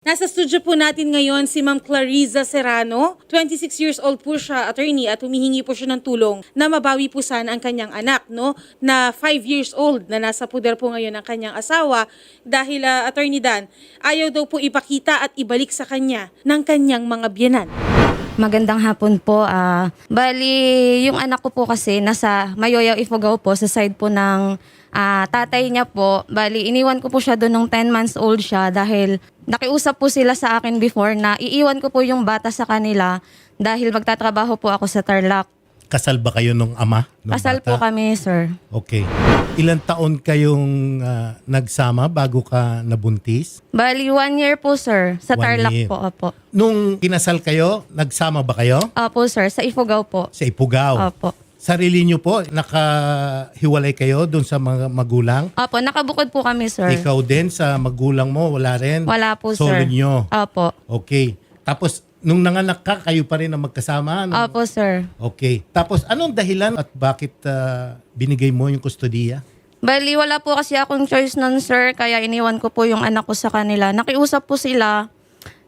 Nasa studio po natin ngayon si Ma'am Clariza Serrano. 26 years old po siya, attorney, at humihingi po siya ng tulong na mabawi po sana ang kanyang anak, no? Na 5 years old na nasa puder po ngayon ng kanyang asawa dahil, ah, attorney Dan, ayaw daw po ipakita at ibalik sa kanya ng kanyang mga biyanan. Magandang hapon po. Ah, bali, yung anak ko po kasi nasa Mayoyaw Ifugao po sa side po ng ah, tatay niya po. Bali, iniwan ko po siya doon nung 10 months old siya dahil nakiusap po sila sa akin before na iiwan ko po yung bata sa kanila dahil magtatrabaho po ako sa Tarlac. Kasal ba kayo nung ama? Nung Kasal bata? po kami, sir. Okay. Ilan taon kayong ah, nagsama bago ka nabuntis? Bali, one year po, sir. Sa One Tarlac year. po, opo. Nung kinasal kayo, nagsama ba kayo? Opo, sir. Sa Ifugao po. Sa Ipugao. Opo. Sarili nyo po, nakahiwalay kayo doon sa mga magulang? Opo, nakabukod po kami, sir. Ikaw din sa magulang mo, wala rin? Wala po, Solo sir. nyo? Opo. Okay. Tapos, nung nanganak ka, kayo pa rin ang magkasama? Ano? Opo, sir. Okay. Tapos, anong dahilan at bakit ah, binigay mo yung kustodiya? Bali, wala po kasi akong choice nun, sir. Kaya iniwan ko po yung anak ko sa kanila. Nakiusap po sila.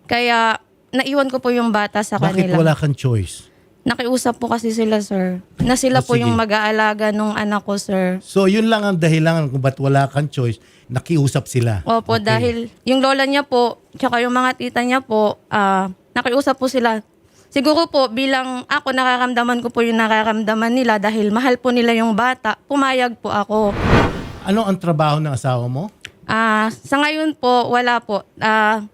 Kaya naiwan ko po yung bata sa Bakit kanila. wala kang choice? Nakiusap po kasi sila, sir. Na sila Oh, po sige. yung mag-aalaga nung anak ko, sir. So, yun lang ang dahilan kung ba't wala kang choice. Nakiusap sila. Opo, Okay. dahil yung lola niya po, tsaka yung mga tita niya po, ah, nakiusap po sila. Siguro po, bilang ako, nakaramdaman ko po yung nakaramdaman nila dahil mahal po nila yung bata, pumayag po ako. Ano ang trabaho ng asawa mo? Ah, sa ngayon po, wala po. Ah,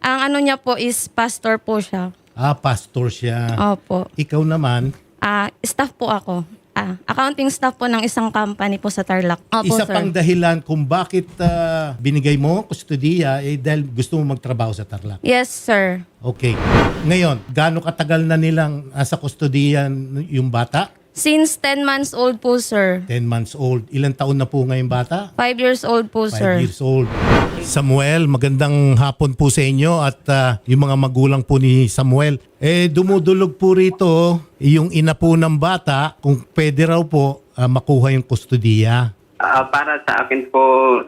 ang ano niya po is pastor po siya. Ah, pastor siya. Opo. Ikaw naman, Ah, staff po ako. Ah, accounting staff po ng isang company po sa Tarlac. Opo, isa sir. pang dahilan kung bakit ah, binigay mo kustodiya eh dahil gusto mo magtrabaho sa Tarlac. Yes, sir. Okay. Ngayon, gaano katagal na nilang nasa kustodiya yung bata? Since 10 months old po, sir. 10 months old. Ilang taon na po ngayon bata? 5 years old po, 5 sir. years old. Samuel, magandang hapon po sa inyo at ah, yung mga magulang po ni Samuel. Eh, dumudulog po rito yung ina po ng bata kung pwede raw po ah, makuha yung kustodiya. Ah, para sa akin po,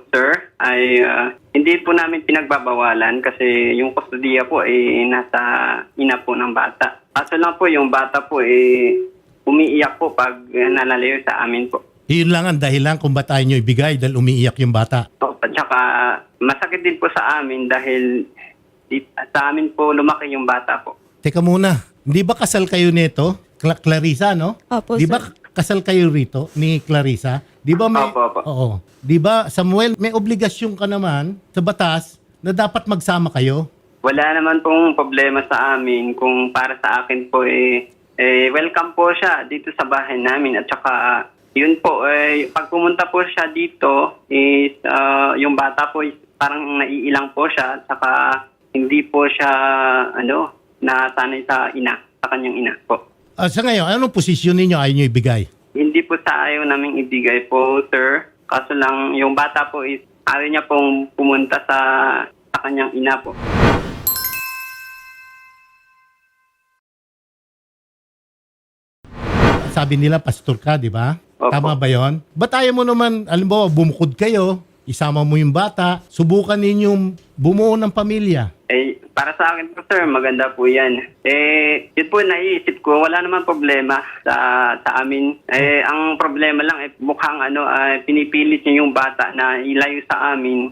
sir, ay ah, hindi po namin pinagbabawalan kasi yung kustodiya po ay nasa ina po ng bata. Kaso lang po yung bata po ay umiiyak po pag eh, nalalayo sa amin po. Yun lang ang dahilan kung ba't ayaw nyo ibigay dahil umiiyak yung bata. So, at saka masakit din po sa amin dahil di- sa amin po lumaki yung bata po. Teka muna, hindi ba kasal kayo nito? Cla- Clarissa, no? Opo, Di sir. ba kasal kayo rito ni Clarissa? Di ba may... Opo, opo. Oo. Di ba, Samuel, may obligasyon ka naman sa batas na dapat magsama kayo? Wala naman pong problema sa amin kung para sa akin po eh, eh welcome po siya dito sa bahay namin at saka yun po eh pag pumunta po siya dito is ah, yung bata po is parang naiilang po siya saka hindi po siya ano nasanay sa ina sa kanyang ina po. Ah, sa ngayon, anong posisyon ninyo ayaw nyo ibigay? Hindi po sa ayaw naming ibigay po sir kaso lang yung bata po is ayaw niya pong pumunta sa sa kanyang ina po. Sabi nila, pastor ka, di ba? Opo. Tama ba yon? Ba't ayaw mo naman, alam mo, bumukod kayo, isama mo yung bata, subukan ninyong bumuo ng pamilya. Eh, para sa akin po, sir, maganda po yan. Eh, yun po naiisip ko, wala naman problema sa, sa amin. Eh, ang problema lang, eh, mukhang ano, ah, pinipilit niya yung bata na ilayo sa amin.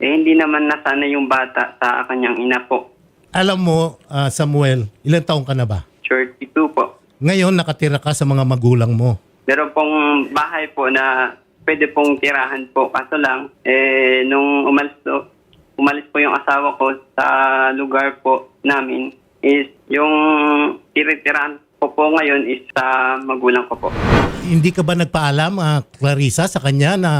Eh, hindi naman nasana yung bata sa kanyang ina po. Alam mo, ah, Samuel, ilang taong ka na ba? 32 po. Ngayon, nakatira ka sa mga magulang mo. Meron pong bahay po na pwede pong tirahan po. Kaso lang, eh, nung umalis, po- umalis po yung asawa ko sa lugar po namin, is yung tiritirahan ko po ngayon is sa magulang ko po. Hindi ka ba nagpaalam, ah, Clarissa, sa kanya na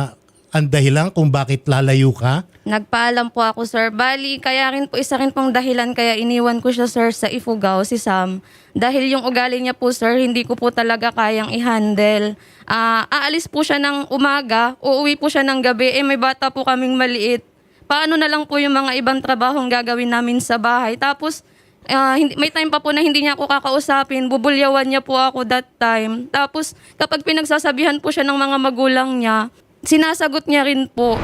ang dahilan kung bakit lalayo ka? Nagpaalam po ako, sir. Bali, kaya rin po, isa rin pong dahilan kaya iniwan ko siya, sir, sa Ifugao, si Sam. Dahil yung ugali niya po, sir, hindi ko po talaga kayang i-handle. Ah, aalis po siya ng umaga, uuwi po siya ng gabi, eh may bata po kaming maliit. Paano na lang po yung mga ibang trabahong gagawin namin sa bahay? Tapos, ah, hindi, may time pa po na hindi niya ako kakausapin. Bubulyawan niya po ako that time. Tapos, kapag pinagsasabihan po siya ng mga magulang niya, sinasagot niya rin po.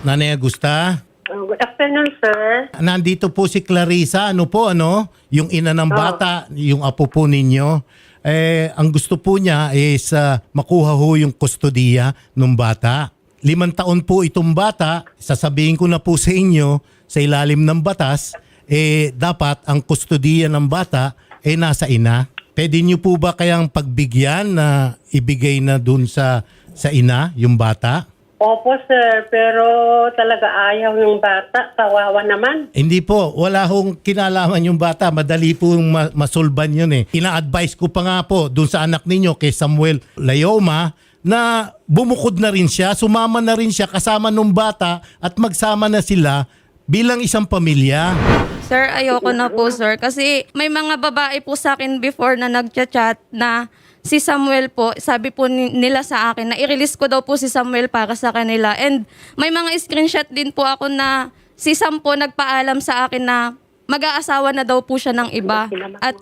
Nanay Agusta, Uh, Good afternoon, sir. Nandito po si Clarissa, ano po ano, yung ina ng bata, yung apo po ninyo. Eh, ang gusto po niya is ah, makuha ho yung kustodiya ng bata. Limang taon po itong bata, sasabihin ko na po sa inyo, sa ilalim ng batas, eh dapat ang kustodiya ng bata eh nasa ina. Pwede niyo po ba kayang pagbigyan na ibigay na dun sa sa ina yung bata? Opo, sir. Pero talaga ayaw yung bata. Kawawa naman. Hindi po, wala hong kinalaman yung bata. Madali po yung ma- masulban yun eh. Ina-advise ko pa nga po dun sa anak ninyo kay Samuel Layoma na bumukod na rin siya, sumama na rin siya kasama nung bata at magsama na sila bilang isang pamilya. Sir, ayoko na po, sir. Kasi may mga babae po sa akin before na nagchat-chat na si Samuel po, sabi po ni- nila sa akin na i-release ko daw po si Samuel para sa kanila. And may mga screenshot din po ako na si Sam po nagpaalam sa akin na mag-aasawa na daw po siya ng iba. At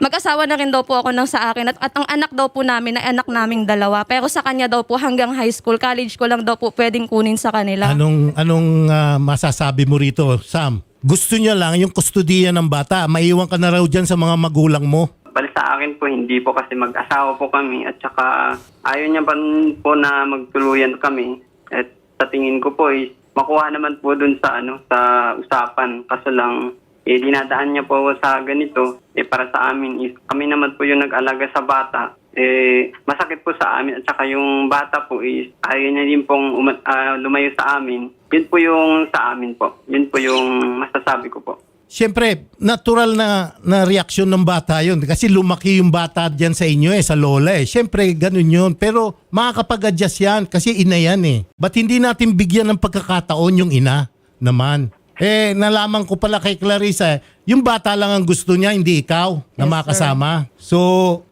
mag-asawa na rin daw po ako ng sa akin. At, at ang anak daw po namin ay anak naming dalawa. Pero sa kanya daw po hanggang high school, college ko lang daw po pwedeng kunin sa kanila. Anong anong ah, masasabi mo rito, Sam? Gusto niya lang yung kustodiya ng bata. Maiwan ka na raw dyan sa mga magulang mo. Bali sa akin po, hindi po kasi mag-asawa po kami at saka ayaw niya pa po na magtuluyan kami. At sa tingin ko po, is, makuha naman po dun sa ano sa usapan. Kaso lang, eh, dinadaan niya po sa ganito. Eh, para sa amin, is, kami naman po yung nag-alaga sa bata. Eh, masakit po sa amin at saka yung bata po is ayaw niya din pong uma- ah, lumayo sa amin. Yun po yung sa amin po. Yun po yung masasabi ko po. Siyempre, natural na, na reaksyon ng bata yun. Kasi lumaki yung bata dyan sa inyo eh, sa lola eh. Siyempre, ganun yun. Pero makakapag-adjust yan kasi ina yan eh. Ba't hindi natin bigyan ng pagkakataon yung ina naman? Eh, nalaman ko pala kay Clarissa, yung bata lang ang gusto niya, hindi ikaw na makasama. So,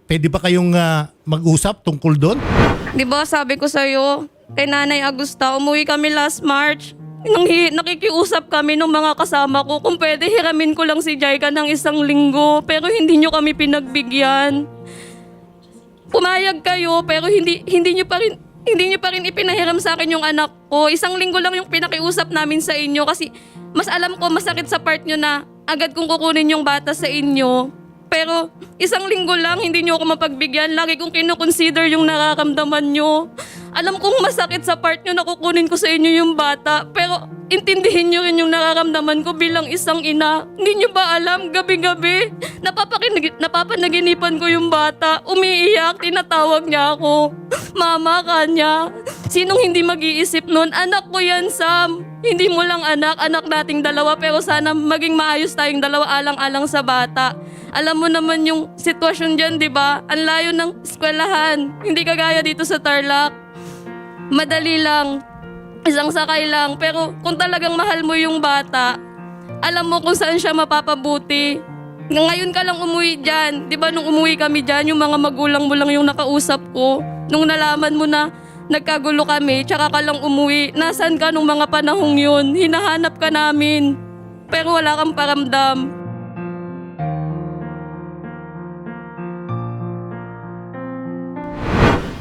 pwede ba kayong ah, mag-usap tungkol doon? Di ba sabi ko sa'yo, kay Nanay Agusta, umuwi kami last March. Nang hi- nakikiusap kami ng mga kasama ko kung pwede hiramin ko lang si Jaika ng isang linggo pero hindi nyo kami pinagbigyan. Pumayag kayo pero hindi hindi nyo pa rin hindi nyo pa rin ipinahiram sa akin yung anak ko. Isang linggo lang yung pinakiusap namin sa inyo kasi mas alam ko masakit sa part nyo na agad kong kukunin yung bata sa inyo. Pero isang linggo lang, hindi nyo ako mapagbigyan. Lagi kong kinoconsider yung nararamdaman nyo. Alam kong masakit sa part nyo na kukunin ko sa inyo yung bata. Pero intindihin nyo rin yung nararamdaman ko bilang isang ina. Hindi nyo ba alam, gabi-gabi, napapakinig, napapanaginipan ko yung bata. Umiiyak, tinatawag niya ako. Mama ka niya. Sinong hindi mag-iisip nun? Anak ko yan, Sam. Hindi mo lang anak, anak nating dalawa. Pero sana maging maayos tayong dalawa alang-alang sa bata. Alam mo naman yung sitwasyon dyan, di ba? Ang layo ng eskwelahan. Hindi kagaya dito sa Tarlac. Madali lang. Isang sakay lang. Pero kung talagang mahal mo yung bata, alam mo kung saan siya mapapabuti. Ngayon ka lang umuwi dyan. Di ba nung umuwi kami dyan, yung mga magulang mo lang yung nakausap ko. Nung nalaman mo na nagkagulo kami, tsaka ka lang umuwi. Nasaan ka nung mga panahong yun? Hinahanap ka namin. Pero wala kang paramdam.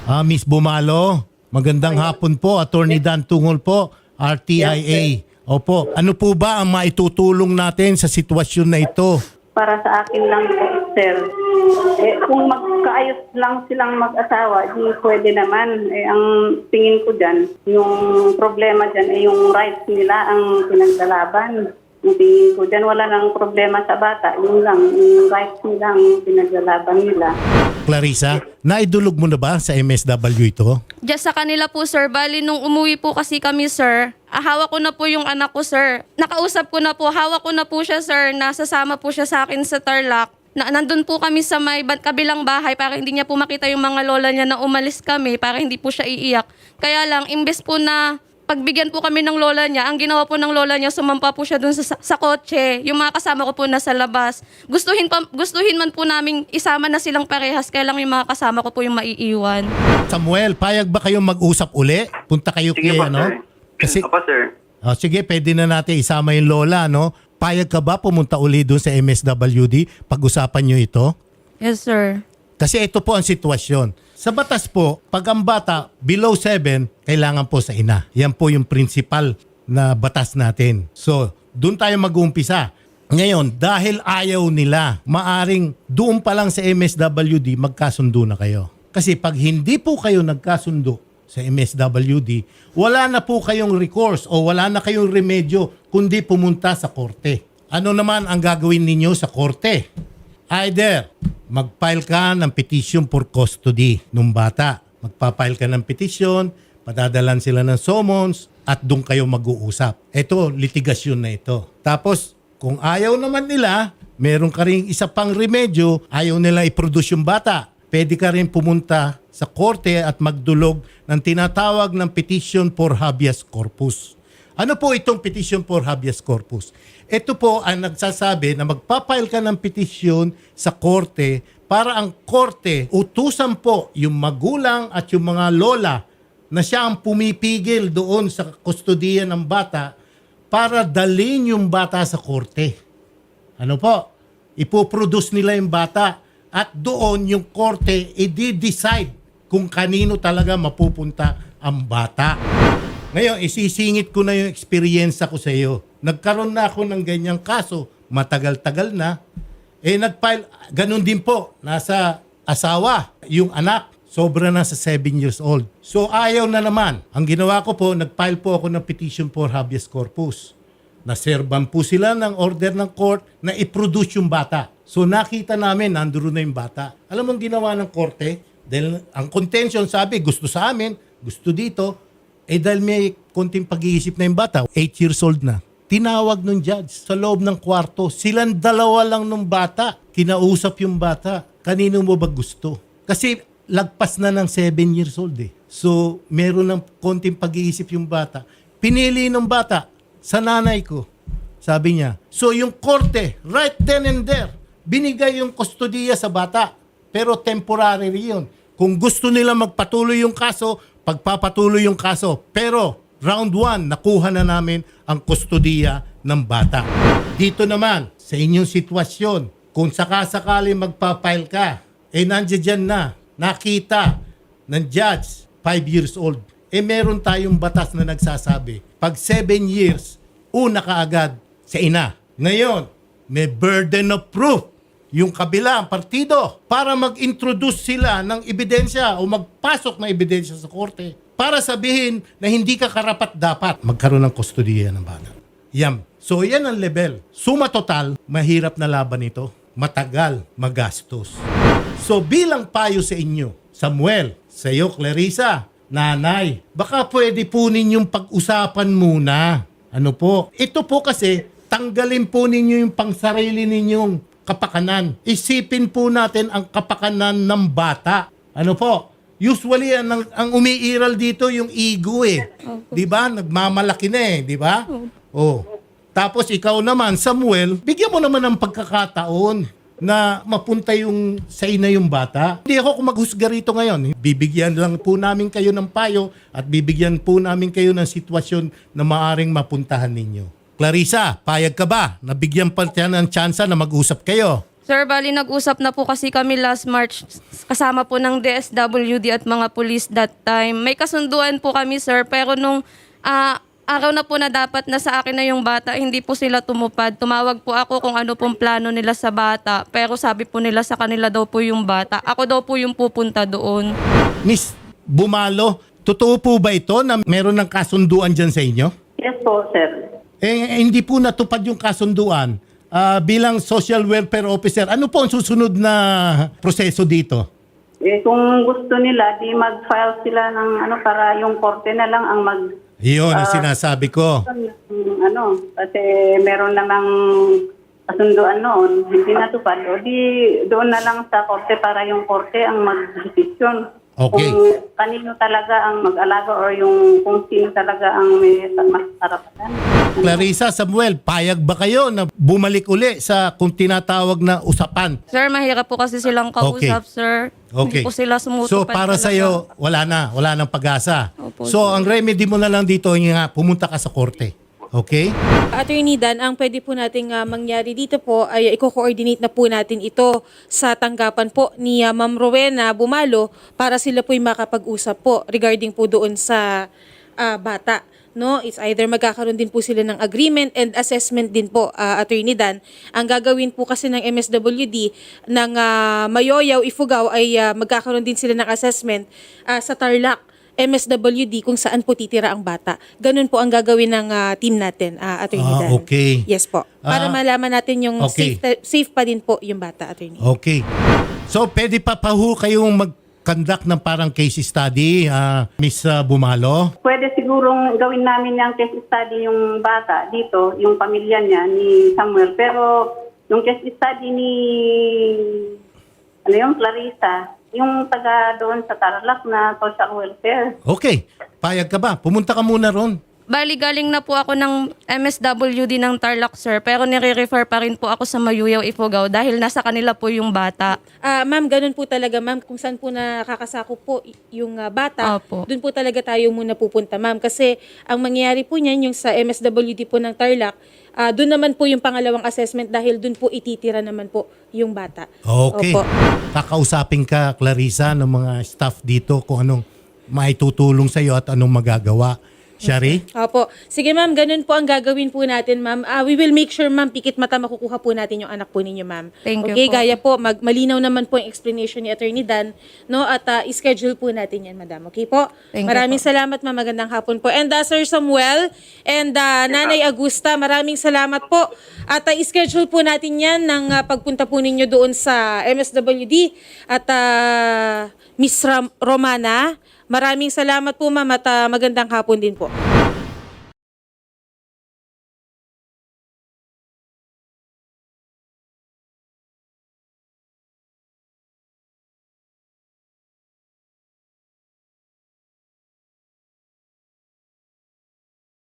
Ah, Miss Bumalo, magandang hapon po. Attorney Dan Tungol po, RTIA. Opo, ano po ba ang maitutulong natin sa sitwasyon na ito? para sa akin lang po, sir. Eh, kung magkaayos lang silang mag-asawa, di pwede naman. Eh, ang tingin ko dyan, yung problema dyan ay yung rights nila ang pinaglalaban. Yung tingin ko dyan, wala nang problema sa bata. Yun lang, yung rights nila ang pinaglalaban nila. Clarissa, naidulog mo na ba sa MSW ito? Just sa kanila po, sir. Bali, nung umuwi po kasi kami, sir, ah, hawak ko na po yung anak ko, sir. Nakausap ko na po, hawak ko na po siya, sir. Nasasama po siya sa akin sa Tarlac. Na, nandun po kami sa may kabilang bahay para hindi niya po makita yung mga lola niya na umalis kami para hindi po siya iiyak. Kaya lang, imbes po na pagbigyan po kami ng lola niya, ang ginawa po ng lola niya, sumampa po siya dun sa, sa kotse. Yung mga kasama ko po nasa labas. Gustuhin, pa, gustuhin man po namin isama na silang parehas, kaya lang yung mga kasama ko po yung maiiwan. Samuel, payag ba kayong mag-usap uli? Punta kayo Sige kay po, ano? sir. Kasi, Opo, sir. Ah, sige, pwede na natin isama yung lola, no? Payag ka ba pumunta uli doon sa MSWD? Pag-usapan nyo ito? Yes, sir. Kasi ito po ang sitwasyon. Sa batas po, pag ang bata below 7, kailangan po sa ina. Yan po yung principal na batas natin. So, doon tayo mag-uumpisa. Ngayon, dahil ayaw nila, maaring doon pa lang sa MSWD magkasundo na kayo. Kasi pag hindi po kayo nagkasundo sa MSWD, wala na po kayong recourse o wala na kayong remedyo kundi pumunta sa korte. Ano naman ang gagawin ninyo sa korte? Either mag-file ka ng petition for custody ng bata. Magpa-file ka ng petition, padadalan sila ng summons, at doon kayo mag-uusap. Ito, litigasyon na ito. Tapos, kung ayaw naman nila, meron ka rin isa pang remedyo, ayaw nila i-produce yung bata. Pwede ka rin pumunta sa korte at magdulog ng tinatawag ng petition for habeas corpus. Ano po itong petition for habeas corpus? Ito po ang nagsasabi na magpapile ka ng petition sa korte para ang korte utusan po yung magulang at yung mga lola na siya ang pumipigil doon sa kustodiya ng bata para dalhin yung bata sa korte. Ano po? Ipoproduce nila yung bata at doon yung korte i-decide kung kanino talaga mapupunta ang bata. Ngayon, isisingit ko na yung experience ko sa iyo. Nagkaroon na ako ng ganyang kaso, matagal-tagal na. Eh, nag-file, ganun din po, nasa asawa, yung anak, sobra na sa 7 years old. So, ayaw na naman. Ang ginawa ko po, nag-file po ako ng petition for habeas corpus. Naserban po sila ng order ng court na i-produce yung bata. So, nakita namin, nandoon na yung bata. Alam mo ang ginawa ng korte? Dahil ang contention sabi, gusto sa amin, gusto dito, eh dahil may konting pag-iisip na yung bata, 8 years old na, tinawag nung judge sa loob ng kwarto. Silang dalawa lang nung bata. Kinausap yung bata. Kanino mo ba gusto? Kasi lagpas na ng 7 years old eh. So, meron ng konting pag-iisip yung bata. Pinili ng bata sa nanay ko. Sabi niya. So, yung korte, right then and there, binigay yung kustodiya sa bata. Pero temporary yun. Kung gusto nila magpatuloy yung kaso, pagpapatuloy yung kaso. Pero round 1, nakuha na namin ang kustodiya ng bata. Dito naman, sa inyong sitwasyon, kung sakasakali magpapile ka, eh nandiyan na, nakita ng judge, 5 years old. Eh meron tayong batas na nagsasabi, pag 7 years, una ka agad sa ina. Ngayon, may burden of proof yung kabila, ang partido, para mag-introduce sila ng ebidensya o magpasok na ebidensya sa korte para sabihin na hindi ka karapat dapat magkaroon ng kustodiya ng bata. Yan. So yan ang level. Suma total, mahirap na laban ito. Matagal, magastos. So bilang payo sa inyo, Samuel, sa iyo, Clarissa, nanay, baka pwede po ninyong pag-usapan muna. Ano po? Ito po kasi, tanggalin po ninyo yung pangsarili ninyong kapakanan. Isipin po natin ang kapakanan ng bata. Ano po? Usually, ang, ang umiiral dito yung ego eh. Di ba? Nagmamalaki na eh. Di ba? Oh. Tapos ikaw naman, Samuel, bigyan mo naman ng pagkakataon na mapunta yung sa ina yung bata. Hindi ako kung maghusga rito ngayon. Bibigyan lang po namin kayo ng payo at bibigyan po namin kayo ng sitwasyon na maaring mapuntahan ninyo. Clarissa, payag ka ba? Nabigyan pa siya ng tsansa na mag-usap kayo. Sir, bali nag-usap na po kasi kami last March kasama po ng DSWD at mga police that time. May kasunduan po kami, sir, pero nung ah, araw na po na dapat na sa akin na yung bata, hindi po sila tumupad. Tumawag po ako kung ano pong plano nila sa bata, pero sabi po nila sa kanila daw po yung bata. Ako daw po yung pupunta doon. Miss Bumalo, totoo po ba ito na meron ng kasunduan dyan sa inyo? Yes po, sir. Eh, hindi po natupad yung kasunduan. Ah, bilang social welfare officer, ano po ang susunod na proseso dito? Eh, kung gusto nila, di mag-file sila ng ano para yung korte na lang ang mag Iyon ang sinasabi ko. yung ano, kasi meron namang kasunduan noon, hindi natupad. O di doon na lang sa korte para yung korte ang mag-desisyon. Okay. Kung kanino talaga ang mag-alaga or yung kung sino talaga ang may mas karapatan. Clarissa, Samuel, payag ba kayo na bumalik uli sa kung tinatawag na usapan? Sir, mahirap po kasi silang kausap, Okay. sir. Okay. Hindi po sila sumutupad So para sa iyo, wala na, wala nang pag-asa. Opo, so ang remedy mo na lang dito yung nga pumunta ka sa korte. Okay? Attorney Dan, ang pwede po nating ah, mangyari dito po ay i-coordinate na po natin ito sa tanggapan po ni ah, Ma'am Rowena Bumalo para sila po'y makapag-usap po regarding po doon sa ah, bata no? It's either magkakaroon din po sila ng agreement and assessment din po, ah, Attorney Dan. Ang gagawin po kasi ng MSWD ng ah, Mayoyaw, Ifugao ay ah, magkakaroon din sila ng assessment ah, sa Tarlac. MSWD kung saan po titira ang bata. Ganun po ang gagawin ng ah, team natin, ah, Attorney Ah, Dan. okay. Yes po. Para Ah, malaman natin yung okay. safe, safe pa din po yung bata, Attorney. Okay. So, pwede pa pa ho kayong mag-conduct ng parang case study, ah, Miss ah, Bumalo? Pwede sigurong gawin namin yung case study yung bata dito, yung pamilya niya ni Samuel. Pero yung case study ni ano yung Clarissa, yung taga doon sa Tarlac na social welfare. Okay. Payag ka ba? Pumunta ka muna ron. Bali, galing na po ako ng MSWD ng Tarlac, sir. Pero nire-refer pa rin po ako sa Mayuyaw, Ifugao dahil nasa kanila po yung bata. Ah, ma'am, ganun po talaga, ma'am. Kung saan po nakakasako po y- yung ah, bata, Opo. doon po talaga tayo muna pupunta, ma'am. Kasi ang mangyayari po niyan, yung sa MSWD po ng Tarlac, ah, doon naman po yung pangalawang assessment dahil doon po ititira naman po yung bata. Okay. Opo. Kakausapin ka, Clarissa, ng mga staff dito kung anong maitutulong sa iyo at anong magagawa. Shari? Opo. Sige ma'am, ganun po ang gagawin po natin ma'am. Ah, we will make sure ma'am, pikit mata makukuha po natin yung anak po ninyo ma'am. Thank you okay, po. gaya po, mag, malinaw naman po yung explanation ni Attorney Dan, no? At ah, schedule po natin yan, madam. Okay po? Thank you maraming po. salamat ma'am, magandang hapon po. And uh, Sir Samuel and ah, Nanay Agusta, maraming salamat po. At ah, schedule po natin yan ng ah, pagpunta po ninyo doon sa MSWD at ah, Miss Ram- Romana. Maraming salamat po ma'am at ah, magandang hapon din po.